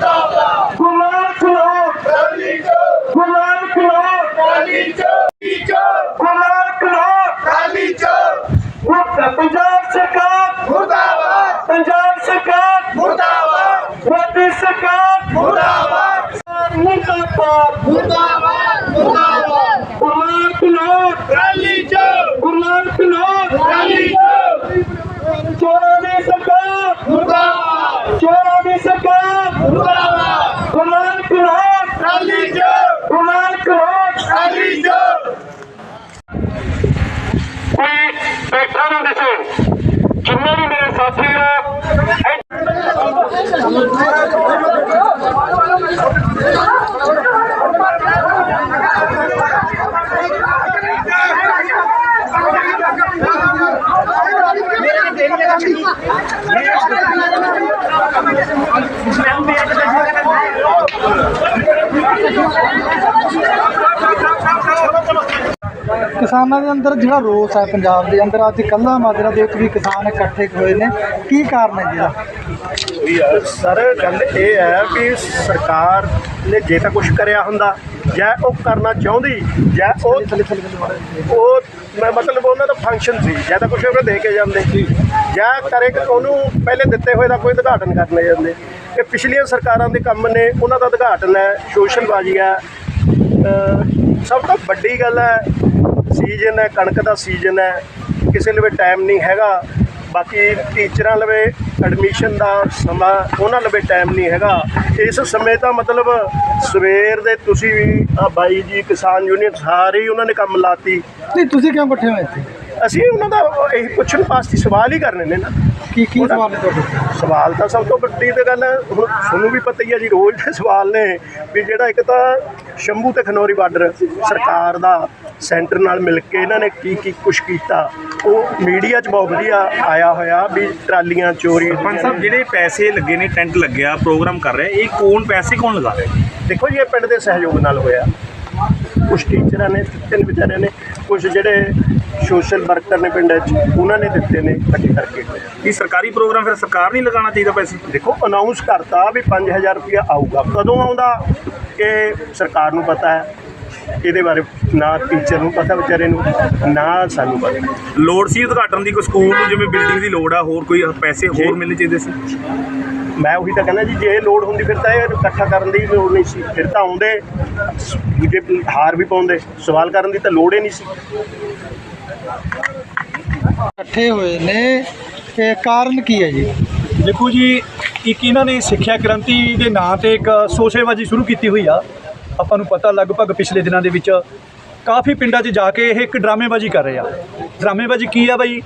ਦਾ Yeah. ਕਿਸਾਨਾਂ ਦੇ ਅੰਦਰ ਜਿਹੜਾ ਰੋਸ ਹੈ ਪੰਜਾਬ ਦੇ ਅੰਦਰ ਅੱਜ ਕੱਲਾ ਮਾਜਰਾ ਦੇ ਵਿੱਚ ਵੀ ਕਿਸਾਨ ਇਕੱਠੇ ਹੋਏ ਨੇ। ਕੀ ਕਾਰਨ ਹੈ ਜਿਹੜਾ ਸਰ ਗੱਲ ਇਹ ਹੈ ਕਿ ਸਰਕਾਰ ਨੇ ਜੇ ਤਾਂ ਕੁਝ ਕਰਿਆ ਹੁੰਦਾ ਜਾਂ ਉਹ ਕਰਨਾ ਚਾਹੁੰਦੀ ਜਾਂ ਉਹ ਉਹ ਮੈਂ ਮਤਲਬ ਉਹਨਾਂ ਦਾ ਫੰਕਸ਼ਨ ਸੀ ਜਾਂ ਤਾਂ ਕੁਝ ਉਹ ਦੇ ਕੇ ਜਾਂਦੇ ਜਾਂ। ਕਰੇ ਕਿ ਉਹਨੂੰ ਪਹਿਲੇ ਦਿੱਤੇ ਹੋਏ ਦਾ ਕੋਈ ਉਦਘਾਟਨ ਕਰਨੇ ਜਾਂਦੇ। ਕਿ ਪਿਛਲੀਆਂ ਸਰਕਾਰਾਂ ਦੇ ਕੰਮ ਨੇ ਉਹਨਾਂ ਦਾ ਉਦਘਾਟਨ ਹੈ ਸੋਸ਼ਲਬਾਜ਼ੀ ਹੈ। ਸਭ ਤੋਂ ਵੱਡੀ ਗੱਲ ਹੈ ਸੀਜ਼ਨ ਹੈ, ਕਣਕ ਦਾ ਸੀਜ਼ਨ ਹੈ, ਕਿਸੇ ਲਵੇ ਟਾਈਮ ਨਹੀਂ ਹੈਗਾ। ਬਾਕੀ ਟੀਚਰਾਂ ਲਵੇ ਐਡਮਿਸ਼ਨ ਦਾ ਸਮਾਂ, ਉਹਨਾਂ ਲਵੇ ਟਾਈਮ ਨਹੀਂ ਹੈਗਾ। ਇਸ ਸਮੇਂ ਤਾਂ ਮਤਲਬ ਸਵੇਰ ਦੇ ਤੁਸੀਂ ਵੀ ਆ ਬਾਈ ਜੀ, ਕਿਸਾਨ ਯੂਨੀਅਨ ਸਾਰੇ ਹੀ ਉਹਨਾਂ ਨੇ ਕੰਮ ਲਾਤੀ। ਨਹੀਂ, ਤੁਸੀਂ ਕਿਉਂ ਇਕੱਠੇ ਹੋਏ ਇੱਥੇ? ਅਸੀਂ ਉਹਨਾਂ ਦਾ ਇਹ ਪੁੱਛਣ ਵਾਸਤੇ ਸਵਾਲ ਹੀ ਕਰਨੇ ਨੇ ਨਾ। ਕੀ ਕੀ ਸਵਾਲ ਨੇ ਤੁਹਾਡੇ ਸਵਾਲ ਤਾਂ ਸਭ ਤੋਂ ਵੱਡੀ ਤੇ ਗੱਲ ਹੈ, ਹੁਣ ਤੁਹਾਨੂੰ ਵੀ ਪਤਾ ਹੀ ਹੈ ਜੀ ਰੋਜ਼ ਦੇ ਸਵਾਲ ਨੇ ਵੀ ਜਿਹੜਾ ਇੱਕ ਤਾਂ ਸ਼ੰਭੂ ਤੇ ਖਨੌਰੀ ਬਾਰਡਰ ਸਰਕਾਰ ਦਾ ਸੈਂਟਰ ਨਾਲ ਮਿਲ ਕੇ ਇਹਨਾਂ ਨੇ ਕੀ ਕੀ ਕੁਛ ਕੀਤਾ। ਉਹ ਮੀਡੀਆ 'ਚ ਬਹੁਤ ਵਧੀਆ ਆਇਆ ਹੋਇਆ ਵੀ ਟਰਾਲੀਆਂ ਚੋਰੀ ਪੰਜ ਸਾਹਿਬ ਜਿਹੜੇ ਪੈਸੇ ਲੱਗੇ ਨੇ ਟੈਂਟ ਲੱਗਿਆ ਪ੍ਰੋਗਰਾਮ ਕਰ ਰਿਹਾ ਇਹ ਕੌਣ ਪੈਸੇ ਕੌਣ ਲਗਾ ਰਿਹਾ? ਦੇਖੋ ਜੀ ਇਹ ਪਿੰਡ ਦੇ ਸਹਿਯੋਗ ਨਾਲ ਹੋਇਆ। ਕੁਝ ਟੀਚਰਾਂ ਨੇ ਤਿੰਨ ਵਿਚਾਰਿਆਂ ਨੇ ਕੁਝ ਜਿਹੜੇ ਸੋਸ਼ਲ ਵਰਕਰ ਨੇ ਪਿੰਡ 'ਚ ਉਹਨਾਂ ਨੇ ਦਿੱਤੇ ਨੇ ਇਕੱਠੇ ਕਰਕੇ। ਇਹ ਸਰਕਾਰੀ ਪ੍ਰੋਗਰਾਮ ਫਿਰ ਸਰਕਾਰ ਨਹੀਂ ਲਗਾਉਣਾ ਚਾਹੀਦਾ ਪੈਸੇ? ਦੇਖੋ ਅਨਾਉਂਸ ਕਰਤਾ ਵੀ 5000 ਰੁਪਇਆ ਆਊਗਾ। ਕਦੋਂ ਆਉਂਦਾ ਇਹ ਸਰਕਾਰ ਨੂੰ ਪਤਾ ਹੈ? ਇਹਦੇ ਬਾਰੇ ਨਾ ਟੀਚਰ ਨੂੰ ਪਤਾ ਵਿਚਾਰੇ ਨੂੰ ਨਾ ਸਾਨੂੰ ਪਤਾ। ਲੋੜ ਸੀ ਉਦਘਾਟਨ ਦੀ ਕੋਈ ਸਕੂਲ ਨੂੰ ਜਿਵੇਂ ਬਿਲਡਿੰਗ ਦੀ ਲੋੜ ਆ ਹੋਰ ਕੋਈ ਪੈਸੇ ਹੋਰ ਮਿਲਣੇ ਚਾਹੀਦੇ ਸੀ? ਮੈਂ ਉਹੀ ਤਾਂ ਕਹਿੰਦਾ ਜੀ ਜੇ ਇਹ ਲੋੜ ਹੁੰਦੀ ਫਿਰ ਤਾਂ ਇਹ ਇਕੱਠਾ ਕਰਨ ਦੀ ਲੋੜ ਨਹੀਂ ਸੀ। ਫਿਰ ਤਾਂ ਆਉਂਦੇ ਦੂਜੇ ਹਾਰ ਵੀ ਪਾਉਂਦੇ। ਸਵਾਲ ਕਰਨ ਦੀ ਤਾਂ ਲੋੜ ਹੀ ਨਹੀਂ ਸੀ। ਇਕੱਠੇ ਹੋਏ ਨੇ, ਤੇ ਕਾਰਨ ਕੀ ਹੈ ਜੀ? ਦੇਖੋ ਜੀ, ਇੱਕ ਇਹਨਾਂ ਨੇ ਸਿੱਖਿਆ ਕ੍ਰਾਂਤੀ ਦੇ ਨਾਂ ਤੇ ਇੱਕ ਸੋਸ਼ੇਬਾਜ਼ੀ ਸ਼ੁਰੂ ਕੀਤੀ ਹੋਈ ਆ। ਆਪਾਂ ਨੂੰ ਪਤਾ ਲਗਭਗ ਪਿਛਲੇ ਦਿਨਾਂ ਦੇ ਵਿੱਚ ਕਾਫੀ ਪਿੰਡਾਂ 'ਚ ਜਾ ਕੇ ਇਹ ਇੱਕ ਡਰਾਮੇਬਾਜ਼ੀ ਕਰ ਰਹੇ ਆ। ਡਰਾਮੇਬਾਜ਼ੀ ਕੀ ਆ ਬਾਈ?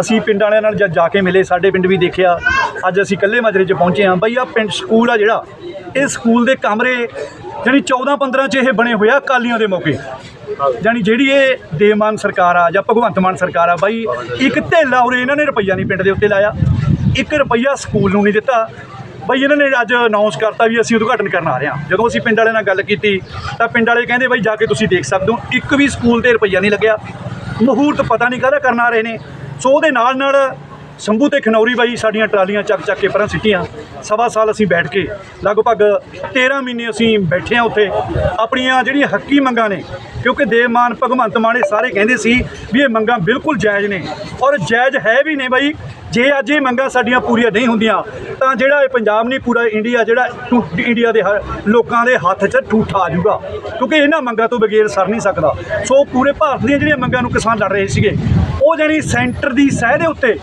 ਅਸੀਂ ਪਿੰਡ ਵਾਲਿਆਂ ਨਾਲ ਜਦ ਜਾ ਕੇ ਮਿਲੇ, ਸਾਡੇ ਪਿੰਡ ਵੀ ਦੇਖਿਆ। ਅੱਜ ਅਸੀਂ ਇਕੱਲੇ ਮਾਜਰੇ 'ਚ ਪਹੁੰਚੇ ਹਾਂ। ਬਈ ਆ ਪਿੰਡ ਸਕੂਲ ਆ ਜਿਹੜਾ, ਇਹ ਸਕੂਲ ਦੇ ਕਮਰੇ, ਜਿਹੜੀ 14 15 'ਚ ਇਹ ਬਣੇ ਹੋਇਆ ਕਾਲੀਆਂ ਦੇ ਮੌਕੇ। ਜਾਣੀ ਜਿਹੜੀ ਇਹ ਦੇਵਮਾਨ ਸਰਕਾਰ ਆ ਜਾਂ ਭਗਵੰਤ ਮਾਨ ਸਰਕਾਰ ਆ ਬਾਈ, ਇੱਕ ਧੇਲਾ ਉਰੇ ਇਹਨਾਂ ਨੇ ਰੁਪਈਆ ਨਹੀਂ ਪਿੰਡ ਦੇ ਉੱਤੇ ਲਾਇਆ। ਇੱਕ ਰੁਪਈਆ ਸਕੂਲ ਨੂੰ ਨਹੀਂ ਦਿੱਤਾ। ਬਈ, ਇਹਨਾਂ ਨੇ ਅੱਜ ਅਨਾਉਂਸ ਕਰਤਾ ਵੀ ਅਸੀਂ ਉਦਘਾਟਨ ਕਰਨ ਆ ਰਹੇ ਹਾਂ। ਜਦੋਂ ਅਸੀਂ ਪਿੰਡ ਵਾਲਿਆਂ ਨਾਲ ਗੱਲ ਕੀਤੀ, ਤਾਂ ਪਿੰਡ ਵਾਲੇ ਕਹਿੰਦੇ, ਬਈ, ਜਾ ਕੇ ਤੁਸੀਂ ਦੇਖ ਸਕਦੇ ਹੋ, ਇੱਕ ਵੀ ਸਕੂਲ ਤੇ ਰੁਪਈਆ ਨਹੀਂ ਲੱਗਿਆ। ਮਹੂਰਤ ਪਤਾ ਨਹੀਂ ਕਾਹਦਾ ਕਰਨ ਆ ਰਹੇ ਨੇ। ਸੋ ਉਹਦੇ ਨਾਲ ਨਾਲ ਸ਼ੰਭੂ ਤੇ ਖਨੌਰੀ ਬਾਈ ਸਾਡੀਆਂ ਟਰਾਲੀਆਂ ਚੱਕ ਚੱਕ ਕੇ ਪਰਾਂ ਸਿੱਟੀਆਂ। ਸਵਾ ਸਾਲ ਅਸੀਂ ਬੈਠ ਕੇ, ਲਗਭਗ 13 ਮਹੀਨੇ ਅਸੀਂ ਬੈਠੇ ਹਾਂ ਉੱਥੇ। ਆਪਣੀਆਂ ਜਿਹੜੀਆਂ ਹੱਕੀ ਮੰਗਾਂ ਨੇ, ਕਿਉਂਕਿ ਦੇਵਮਾਨ ਭਗਵੰਤ ਮਾਨ ਇਹ ਸਾਰੇ ਕਹਿੰਦੇ ਸੀ ਵੀ ਇਹ ਮੰਗਾਂ ਬਿਲਕੁਲ ਜਾਇਜ਼ ਨੇ। ਔਰ ਜਾਇਜ਼ ਹੈ ਵੀ ਨੇ ਬਾਈ ਜੇ ਅੱਜ ਇਹ ਮੰਗਾਂ ਸਾਡੀਆਂ ਪੂਰੀਆਂ ਨਹੀਂ ਹੁੰਦੀਆਂ, ਤਾਂ ਜਿਹੜਾ ਇਹ ਪੰਜਾਬ ਨਹੀਂ, ਪੂਰਾ ਇੰਡੀਆ, ਜਿਹੜਾ ਟੂ- ਇੰਡੀਆ ਦੇ ਹ- ਲੋਕਾਂ ਦੇ ਹੱਥ 'ਚ ਠੂਠਾ ਆ ਜਾਊਗਾ। ਕਿਉਂਕਿ ਇਹਨਾਂ ਮੰਗਾਂ ਤੋਂ ਬਗੈਰ ਸਰ ਨਹੀਂ ਸਕਦਾ। ਸੋ ਪੂਰੇ ਭਾਰਤ ਦੀਆਂ ਜਿਹੜੀਆਂ ਮੰਗਾਂ ਨੂੰ ਕਿਸਾਨ ਲੜ ਰਹੇ ਸੀਗੇ, ਉਹ ਜਾਨੀ ਸੈਂਟਰ ਦੀ ਸਹਿ ਦੇ ਉੱਤੇ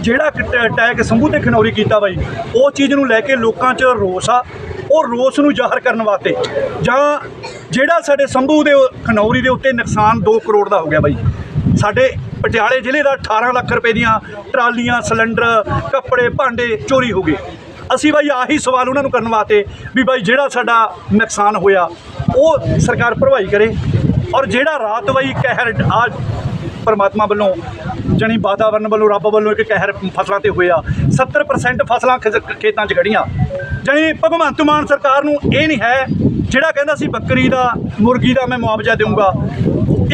ਜਿਹੜਾ ਅਟੈਕ ਸੰਭੂ ਤੇ ਖਨੌਰੀ ਕੀਤਾ ਬਾਈ, ਉਹ ਚੀਜ਼ ਨੂੰ ਲੈ ਕੇ ਲੋਕਾਂ 'ਚ ਰੋਸ ਆ। ਉਹ ਰੋਸ ਨੂੰ ਜ਼ਾਹਰ ਕਰਨ ਵਾਸਤੇ ਜਾਂ ਜਿਹੜਾ ਸਾਡੇ ਸੰਭੂ ਦੇ ਖਨੌਰੀ ਦੇ ਉੱਤੇ ਨੁਕਸਾਨ 2 ਕਰੋੜ ਦਾ ਹੋ ਗਿਆ ਬਾਈ। ਸਾਡੇ ਪਟਿਆਲੇ ਜ਼ਿਲ੍ਹੇ ਦਾ 18 ਲੱਖ ਰੁਪਏ ਦੀਆਂ ਟਰਾਲੀਆਂ, ਸਿਲੰਡਰ, ਕੱਪੜੇ, ਭਾਂਡੇ ਚੋਰੀ ਹੋ ਗਏ। ਅਸੀਂ ਬਾਈ ਆਹੀ ਸਵਾਲ ਉਹਨਾਂ ਨੂੰ ਕਰਨ ਵਾਸਤੇ ਵੀ ਬਾਈ ਜਿਹੜਾ ਸਾਡਾ ਨੁਕਸਾਨ ਹੋਇਆ, ਉਹ ਸਰਕਾਰ ਭਰਵਾਈ ਕਰੇ। ਔਰ ਜਿਹੜਾ ਰਾਤ ਬਾਈ ਕਹਿਰ ਆ ਪਰਮਾਤਮਾ ਵੱਲੋਂ, ਜਣੀ ਵਾਤਾਵਰਨ ਵੱਲੋਂ, ਰੱਬ ਵੱਲੋਂ ਇੱਕ ਕਹਿਰ ਫਸਲਾਂ ਤੇ ਹੋਇਆ 70% ਫਸਲਾਂ ਖਿਸ- ਖੇਤਾਂ 'ਚ ਖੜੀਆਂ ਜਾਣੀ ਭਗਵੰਤ ਮਾਨ ਸਰਕਾਰ ਨੂੰ ਇਹ ਨਹੀਂ ਹੈ, ਜਿਹੜਾ ਕਹਿੰਦਾ ਸੀ ਬੱਕਰੀ ਦਾ, ਮੁਰਗੀ ਦਾ ਮੈਂ ਮੁਆਵਜ਼ਾ ਦੇਵਾਂਗਾ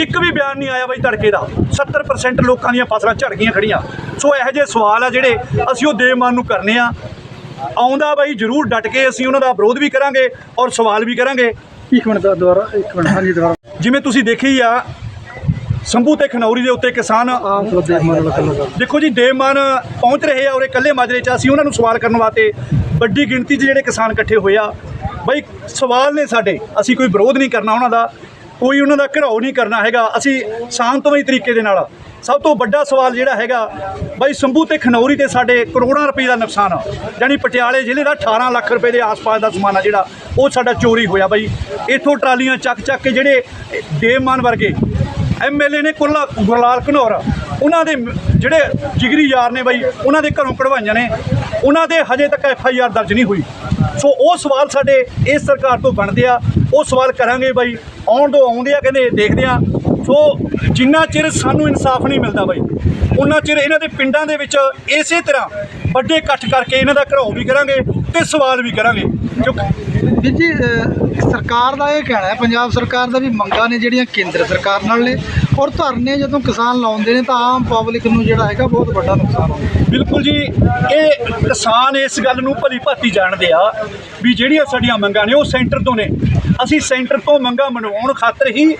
ਇੱਕ ਵੀ ਬਿਆਨ ਨਹੀਂ ਆਇਆ ਬਾਈ ਤੜਕੇ ਦਾ। 70% ਲੋਕਾਂ ਦੀਆਂ ਫਸਲਾਂ ਝੜ ਗਈਆਂ ਖੜੀਆਂ। ਸੋ ਇਹੋ ਜਿਹੇ ਸਵਾਲ ਆ ਜਿਹੜੇ ਅਸੀਂ ਉਹ ਦੇਵਮਾਨ ਨੂੰ ਕਰਨੇ ਆ। ਆਉਂਦਾ ਬਾਈ ਜਰੂਰ ਡਟ ਕੇ ਅਸੀਂ ਉਹਨਾਂ ਦਾ ਵਿਰੋਧ ਵੀ ਕਰਾਂਗੇ ਔਰ ਸਵਾਲ ਵੀ ਕਰਾਂਗੇ। ਇੱਕ ਮਿੰਟ ਦਾ ਦੁਬਾਰਾ ਇੱਕ ਮਿੰਟ ਹਾਂਜੀ ਦੁਬਾਰਾ। ਜਿਵੇਂ ਤੁਸੀਂ ਦੇਖੀ ਆ ਸੰਭੂ ਤੇ ਖਨੌਰੀ ਦੇ ਉੱਤੇ ਕਿਸਾਨ ਦੇਖ ਜੀ ਦੇਵਮਾਨ ਪਹੁੰਚ ਰਹੇ ਆ ਔਰ ਇਕੱਲੇ ਮਾਜਰੇ 'ਚ ਅਸੀਂ ਉਹਨਾਂ ਨੂੰ ਸਵਾਲ ਕਰਨ ਵਾਸਤੇ ਵੱਡੀ ਗਿਣਤੀ 'ਚ ਜਿਹੜੇ ਕਿਸਾਨ ਇਕੱਠੇ ਹੋਏ ਆ। ਬਈ ਸਵਾਲ ਨੇ ਸਾਡੇ। ਅਸੀਂ ਕੋਈ ਵਿਰੋਧ ਨਹੀਂ ਕਰਨਾ ਉਹਨਾਂ ਦਾ। ਕੋਈ ਉਹਨਾਂ ਦਾ ਘਿਰਾਓ ਨਹੀਂ ਕਰਨਾ ਹੈਗਾ। ਅਸੀਂ ਸ਼ਾਂਤਮਈ ਤਰੀਕੇ ਦੇ ਨਾਲ ਸਭ ਤੋਂ ਵੱਡਾ ਸਵਾਲ ਜਿਹੜਾ ਹੈਗਾ, ਬਾਈ ਸੰਭੂ ਤੇ ਖਨੌਰੀ ਤੇ ਸਾਡੇ ਕਰੋੜਾਂ ਰੁਪਏ ਦਾ ਨੁਕਸਾਨ ਆ। ਯਾਨੀ ਪਟਿਆਲੇ ਜ਼ਿਲ੍ਹੇ ਦਾ 18 ਲੱਖ ਰੁਪਏ ਦੇ ਆਸ-ਪਾਸ ਦਾ ਸਮਾਨ ਆ ਜਿਹੜਾ, ਉਹ ਸਾਡਾ ਚੋਰੀ ਹੋਇਆ ਬਾਈ। ਇੱਥੋਂ ਟਰਾਲੀਆਂ ਚੱਕ ਚੱਕ ਕੇ ਜਿਹੜੇ ਦੇਵਮਾਨ ਵਰਗੇ ਐਮਐਲਏ ਨੇ ਕੁੱਲਾ ਗੁਰਲਾਲ ਘਨੌਰ, ਉਹਨਾਂ ਦੇ ਜਿਹੜੇ ਜਿਗਰੀ ਯਾਰ ਨੇ ਬਾਈ, ਉਹਨਾਂ ਦੇ ਘਰੋਂ ਕਢਵਾਈਆਂ ਨੇ। ਉਹਨਾਂ ਦੇ ਹਜੇ ਤੱਕ ਐਫ ਆਈ ਆਰ ਦਰਜ ਨਹੀਂ ਹੋਈ। ਸੋ ਉਹ ਸਵਾਲ ਸਾਡੇ ਇਸ ਸਰਕਾਰ ਤੋਂ ਬਣਦੇ ਆ। ਉਹ ਸਵਾਲ ਕਰਾਂਗੇ ਬਾਈ। ਆਉਣ ਤੋਂ ਆਉਂਦੇ ਆ ਕਹਿੰਦੇ ਦੇਖਦੇ ਆ। ਸੋ ਜਿੰਨਾ ਚਿਰ ਸਾਨੂੰ ਇਨਸਾਫ ਨਹੀਂ ਮਿਲਦਾ ਬਾਈ ਉਹਨਾਂ ਚਿਰ ਇਹਨਾਂ ਦੇ ਪਿੰਡਾਂ ਦੇ ਵਿੱਚ ਇਸੇ ਤਰ੍ਹਾਂ ਵੱਡੇ ਇਕੱਠ ਕਰਕੇ ਇਹਨਾਂ ਦਾ ਘਰਾਓ ਵੀ ਕਰਾਂਗੇ ਤੇ ਸਵਾਲ ਵੀ ਕਰਾਂਗੇ। ਕਿਉਂਕਿ ਜੀ ਸਰਕਾਰ ਦਾ ਇਹ ਕਹਿਣਾ ਹੈ ਪੰਜਾਬ ਸਰਕਾਰ ਦਾ ਵੀ ਮੰਗਾਂ ਨੇ ਜਿਹੜੀਆਂ ਕੇਂਦਰ ਸਰਕਾਰ ਨਾਲ ਨੇ ਔਰ ਧਰਨੇ ਜਦੋਂ ਕਿਸਾਨ ਲਾਉਂਦੇ ਨੇ ਤਾਂ ਆਮ ਪਬਲਿਕ ਨੂੰ ਜਿਹੜਾ ਹੈਗਾ ਬਹੁਤ ਵੱਡਾ ਨੁਕਸਾਨ ਹੁੰਦਾ ਬਿਲਕੁਲ ਜੀ ਇਹ ਕਿਸਾਨ ਇਸ ਗੱਲ ਨੂੰ ਭਲੀ ਭਾਤੀ ਜਾਣਦੇ ਆ ਵੀ ਜਿਹੜੀਆਂ ਸਾਡੀਆਂ ਮੰਗਾਂ ਨੇ ਉਹ ਸੈਂਟਰ ਤੋਂ ਨੇ। ਅਸੀਂ ਸੈਂਟਰ ਤੋਂ ਮੰਗਾਂ ਮਨਵਾਉਣ ਖਾਤਰ ਹੀ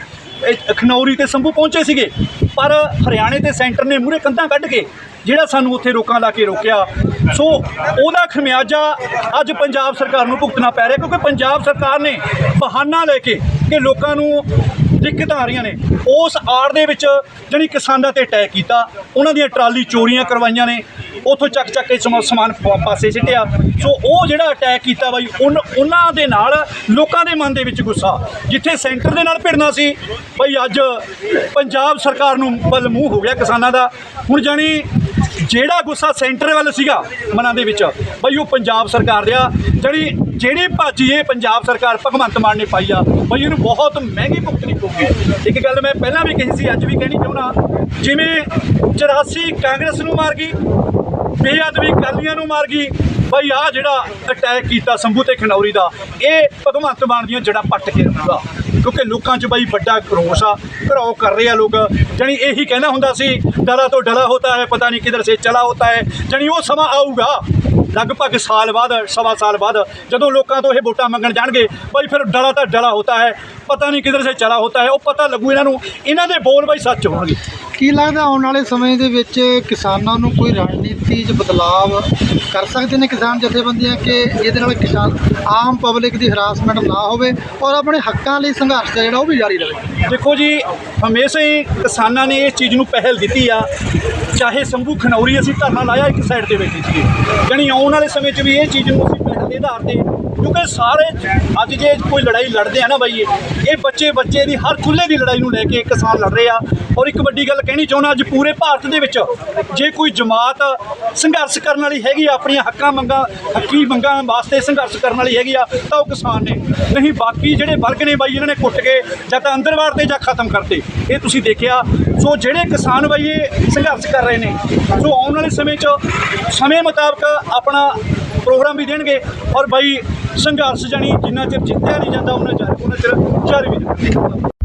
ਖਨੌਰੀ ਤੇ ਸੰਭੂ ਪਹੁੰਚੇ ਸੀਗੇ। ਪਰ ਹਰਿਆਣੇ ਤੇ ਸੈਂਟਰ ਨੇ ਮੂਰੇ ਕੰਧਾਂ ਕੱਢ ਕੇ ਜਿਹੜਾ ਸਾਨੂੰ ਉੱਥੇ ਰੋਕਾਂ ਲਾ ਕੇ ਰੋਕਿਆ। ਸੋ ਉਹਦਾ ਖਮਿਆਜਾ ਅੱਜ ਪੰਜਾਬ ਸਰਕਾਰ ਨੂੰ ਭੁਗਤਣਾ ਪੈ ਰਿਹਾ ਕਿਉਂਕਿ ਪੰਜਾਬ ਸਰਕਾਰ ਨੇ ਬਹਾਨਾ ਲੈ ਕੇ ਕਿ ਲੋਕਾਂ ਨੂੰ ਦਿੱਕਤਾਂ ਆ ਰਹੀਆਂ ਨੇ। ਉਸ ਆੜ ਦੇ ਵਿੱਚ ਜਿਹੜੀ ਕਿਸਾਨਾਂ ਤੇ ਅਟੈਕ ਕੀਤਾ। ਉਹਨਾਂ ਦੀਆਂ ਟਰਾਲੀ ਚੋਰੀਆਂ ਕਰਵਾਈਆਂ ਨੇ। ਉੱਥੋਂ ਚੱਕ ਚੱਕ ਕੇ ਸਮਾ- ਸਮਾਨ ਪਾ- ਪਾਸੇ ਸਿੱਟਿਆ। ਸੋ ਉਹ ਜਿਹੜਾ ਅਟੈਕ ਕੀਤਾ ਬਾਈ, ਉਨ- ਉਹਨਾਂ ਦੇ ਨਾਲ ਲੋਕਾਂ ਦੇ ਮਨ ਦੇ ਵਿੱਚ ਗੁੱਸਾ। ਜਿੱਥੇ ਸੈਂਟਰ ਦੇ ਨਾਲ ਭਿੜਨਾ ਸੀ, ਬਈ ਅੱਜ ਪੰਜਾਬ ਸਰਕਾਰ ਨੂੰ ਵੱਲ ਮੂੰਹ ਹੋ ਗਿਆ ਕਿਸਾਨਾਂ ਦਾ। ਹੁਣ ਜਾਣੀ ਜਿਹੜਾ ਗੁੱਸਾ ਸੈਂਟਰ ਵੱਲ ਸੀਗਾ ਮਨਾਂ ਦੇ ਵਿੱਚ, ਬਈ ਉਹ ਪੰਜਾਬ ਸਰਕਾਰ ਦਾ ਜਿਹੜੀ ਜਿਹੜੀ ਭਾਜੀ ਇਹ ਪੰਜਾਬ ਸਰਕਾਰ, ਭਗਵੰਤ ਮਾਨ ਨੇ ਪਾਈ ਆ, ਬਈ ਇਹਨੂੰ ਬਹੁਤ ਮਹਿੰਗੀ ਭੁਗਤਣੀ ਪਊਗੀ। ਇੱਕ ਗੱਲ ਮੈਂ ਪਹਿਲਾਂ ਵੀ ਕਹੀ ਸੀ, ਅੱਜ ਵੀ ਕਹਿਣੀ ਚਾਹੁੰਦਾ, ਜਿਵੇਂ 84 ਕਾਂਗਰਸ ਨੂੰ ਮਾਰ ਗਈ ਬੇਅਦਬੀ ਕਾਲੀਆਂ ਨੂੰ ਮਾਰ ਗਈ। ਬਈ ਆ ਜਿਹੜਾ ਅਟੈਕ ਕੀਤਾ ਸੰਭੂ ਤੇ ਖਨੌਰੀ ਦਾ, ਇਹ ਭਗਵੰਤ ਮਾਨ ਦੀਆਂ ਜੜਾਂ ਪੱਟ ਕੇ ਰਹੂਗਾ ਕਿਉਂਕਿ ਲੋਕਾਂ 'ਚ ਬਾਈ ਵੱਡਾ ਕਰੋਸ ਆ, ਘਰਾਓ ਕਰ ਰਹੇ ਆ ਲੋਕ। ਜਾਣੀ ਇਹੀ ਕਹਿਣਾ ਹੁੰਦਾ ਸੀ ਡਲਾ ਤੋਂ ਡਲਾ ਹੋਤਾ ਹੈ, ਪਤਾ ਨਹੀਂ ਕਿਧਰ ਸੇ ਚਲਾ ਹੋਤਾ ਹੈ। ਜਾਣੀ ਉਹ ਸਮਾਂ ਆਊਗਾ। ਲਗਭਗ ਸਾਲ ਬਾਅਦ, ਸਵਾ ਸਾਲ ਬਾਅਦ, ਜਦੋਂ ਲੋਕਾਂ ਤੋਂ ਇਹ ਵੋਟਾਂ ਮੰਗਣ ਜਾਣਗੇ, ਬਾਈ ਫਿਰ ਡਲਾ ਤਾਂ ਡਲਾ ਹੋਤਾ ਹੈ, ਪਤਾ ਨਹੀਂ ਕਿਧਰ ਸੇ ਚਲਾ ਹੋਤਾ ਹੈ, ਉਹ ਪਤਾ ਲੱਗੂ ਇਹਨਾਂ ਨੂੰ। ਇਹਨਾਂ ਦੇ ਬੋਲ ਬਾਈ ਸੱਚ ਹੋਣਗੇ। ਕੀ ਲੱਗਦਾ ਆਉਣ ਵਾਲੇ ਸਮੇਂ ਦੇ ਵਿੱਚ ਕਿਸਾਨਾਂ ਨੂੰ ਕੋਈ ਰਣਨੀਤੀ 'ਚ ਬਦਲਾਵ ਕਰ ਸਕਦੇ ਨੇ ਕਿਸਾਨ ਜਥੇਬੰਦੀਆਂ ਕਿ ਜਿਹਦੇ ਨਾਲ ਕਿਸਾਨ ਆਮ ਪਬਲਿਕ ਦੀ ਹਰਾਸਮੈਂਟ ਨਾ ਹੋਵੇ ਔਰ ਆਪਣੇ ਹੱਕਾਂ ਲਈ ਸੰਘਰਸ਼ ਜਿਹੜਾ ਉਹ ਵੀ ਜਾਰੀ ਰਹੇ? ਦੇਖੋ ਜੀ, ਹਮੇਸ਼ਾ ਹੀ ਕਿਸਾਨਾਂ ਨੇ ਇਸ ਚੀਜ਼ ਨੂੰ ਪਹਿਲ ਦਿੱਤੀ ਆ। ਚਾਹੇ ਸੰਭੂ ਖਨੌਰੀ ਅਸੀਂ ਧਰਨਾ ਲਾਇਆ ਇੱਕ ਸਾਈਡ ਤੇ ਬੈਠੇ ਸੀਗੇ। ਜਾਣੀ ਆਉਣ ਵਾਲੇ ਸਮੇਂ 'ਚ ਵੀ ਇਹ ਚੀਜ਼ ਨੂੰ ਅਸੀਂ ਪਹਿਲ ਦੇ ਆਧਾਰ ਤੇ ਕਿਉਂਕਿ ਸਾਰੇ ਅੱਜ ਜੇ ਕੋਈ ਲੜਾਈ ਲੜਦੇ ਆ ਨਾ ਬਾਈ, ਇਹ ਬੱਚੇ ਬੱਚੇ ਦੀ ਹਰ ਖੁੱਲੇ ਦੀ ਲੜਾਈ ਨੂੰ ਲੈ ਕੇ ਕਿਸਾਨ ਲੜ ਰਹੇ ਆ। ਔਰ ਇੱਕ ਵੱਡੀ ਗੱਲ ਕਹਿਣੀ ਚਾਹੁੰਦਾ ਅੱਜ ਪੂਰੇ ਭਾਰਤ ਦੇ ਵਿੱਚ ਜੇ ਕੋਈ ਜਮਾਤ ਸੰਘਰਸ਼ ਕਰਨ ਵਾਲੀ ਹੈਗੀ ਆ, ਆਪਣੀਆਂ ਹੱਕਾਂ ਮੰਗਾਂ, ਹੱਕੀ ਮੰਗਾਂ ਵਾਸਤੇ ਸੰਘਰਸ਼ ਕਰਨ ਵਾਲੀ ਹੈਗੀ ਆ, ਤਾਂ ਉਹ ਕਿਸਾਨ ਨੇ। ਨਹੀਂ, ਬਾਕੀ ਜਿਹੜੇ ਵਰਗ ਨੇ ਬਾਈ, ਇਹਨਾਂ ਨੇ ਕੁੱਟ ਕੇ ਜਾਂ ਤਾਂ ਅੰਦਰ ਵਾੜਤੇ ਜਾਂ ਖਤਮ ਕਰਤੇ। ਇਹ ਤੁਸੀਂ ਦੇਖਿਆ। ਸੋ ਜਿਹੜੇ ਕਿਸਾਨ ਬਾਈ, ਇਹ ਸੰਘਰਸ਼ ਕਰ ਰਹੇ ਨੇ, ਸੋ ਆਉਣ ਵਾਲੇ ਸਮੇਂ 'ਚ ਸਮੇਂ ਮੁਤਾਬਕ ਆਪਣਾ ਪ੍ਰੋਗਰਾਮ ਵੀ ਦੇਣਗੇ। ਔਰ ਬਾਈ ਸੰਘਰਸ਼ ਜਾਣੀ ਜਿੰਨਾ ਚਿਰ ਜਿੱਤਿਆ ਨਹੀਂ ਜਾਂਦਾ ਉਹਨਾਂ ਚਿਰ ਉਹਨਾਂ ਚਿਰ ਜਾਰੀ ਵੀ ਰੱਖਣਗੇ